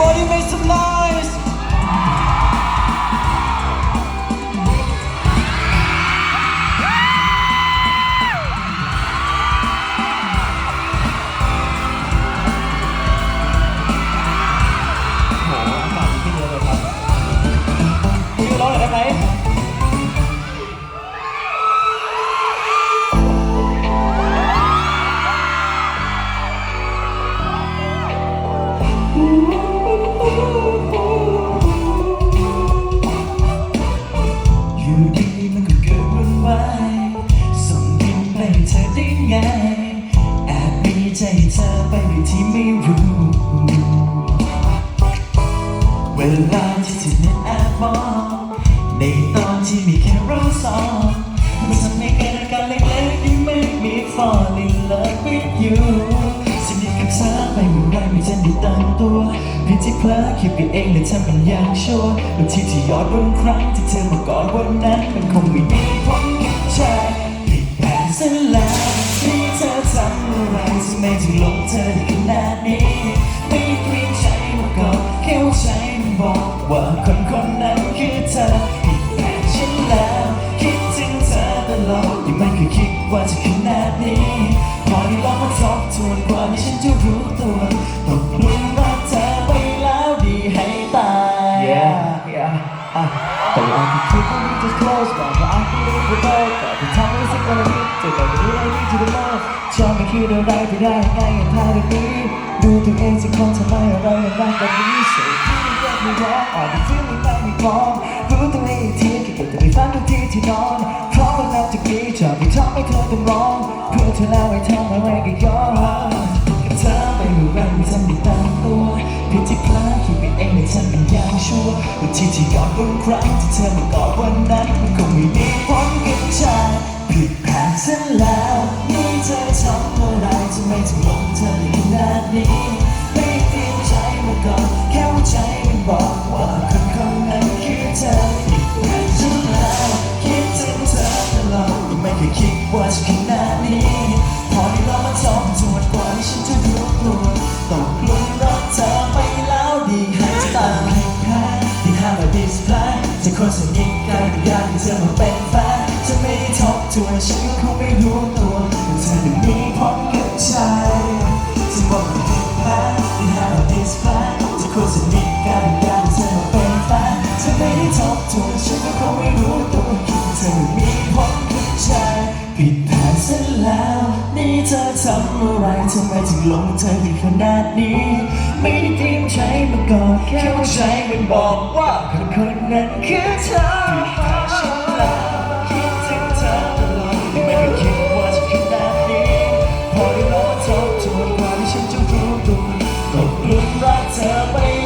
Everybody make some noise ให้เธอได้ไงแอบมีใจเธอไปโดยที่ไม่รู้ เวลาที่เธอนั้นแอบมองในตอนที่มีแค่เราสองมันทำให้เกิดอาการเล็กๆที่ไม่มี fall in love with you สนิทกับเธอไปเมื่อไรไม่ทันได้ตั้งตัวเพียงที่เพลอคิดไปเองเลยทำเป็นอย่างชัวร์บางทีที่ยอดบางครั้งที่เธอมาก่อนวันนั้นมันคงไม่มีผลกับใจ เธอทำอะไรทำไมถึงหลงเธอได้ขนาดนี้ไม่เตรียมใจมาก่อนแค่ว่าใจมันบอกว่าคนคนนั้นคือเธอผิดแผนฉันแล้ว คิดถึงเธอตลอดยังไม่เคยคิดว่าจะขนาดนี้ พอได้ลองมาทบทวนกว่าที่ฉันจะรู้ตัวตกหลุมรักเธอไปแล้วดีให้ตาย Yeah, yeah. Ah, but I can keep on just close, but I can live without that. The time is gonna be to the new I need you the most. ชอบไม่คิดอะไรไปได้ง่ายอย่างพาแบบนี้ดูตัวเองสิคนทำไมอะไรอย่างรักแบบนี้ So ที่ไม่ร้องอ่อนที่ที่ไม่ไม่พร้อมรู้ตัวเองอีกทีเก็บแต่ไปฝันทุกทีที่นอนเพราะว่านับจากนี้จะไม่ทำให้เธอต้องร้องเพื่อเธอแล้วให้ทำอะไรก็ยอมกับเธอไปเมื่ไรไม่ทันได้ตั้งตัวเพียงที่พลาดคิดไปเองในฉันเป็น ชัวร์วันที่ที่ย้อนบางครั้งที่เธอมากอดวันนั้น มันคงไม่มีผลกับใจผิดแผนซะแล้วนี่เธอทำอะไรทำไมถึงหลงเธอได้ขนาดนี้ไม่เตรียมใจมาก่อนแค่ว่าใจมันบอกว่าคนคนนั้นคือเธอผิดแผนซะแล้วคิดถึงเธอตลอดไม่เคยคิดว่าจะขนาด จะคนสนิทกันก็อยากให้เธอมาเป็นแฟนจะไม่ได้ทบทวนฉันก็คงไม่รู้ตัวว่เธอจะมีผลกับใจจะบอกมันผิดแพ้ที่หามมาดิสเพลย์จะคนสนิทกันก็อยากให้เธอมาเป็นแฟนจะไม่ได้ทบทวนฉันก็คงไม่รู้ตัวคิดว่เธอไม่มีผลกับใจผิดแผนซะแล้วนี่เธอทำอะไรทำไมถึงหลงเธอถึงขนาดนี้ไม่ได้ ใช้มาก่อนแค่ว่าใช้มันบอกว่าคนคนนั้นคือเธอฉันลาคิดถึงเธอตลอดไม่เคยคิดว่าจะคิดแบบนี้พอได้รู้ว่าจะดความที่ฉันจะรู้ตัวตกหลุมรักเธอไป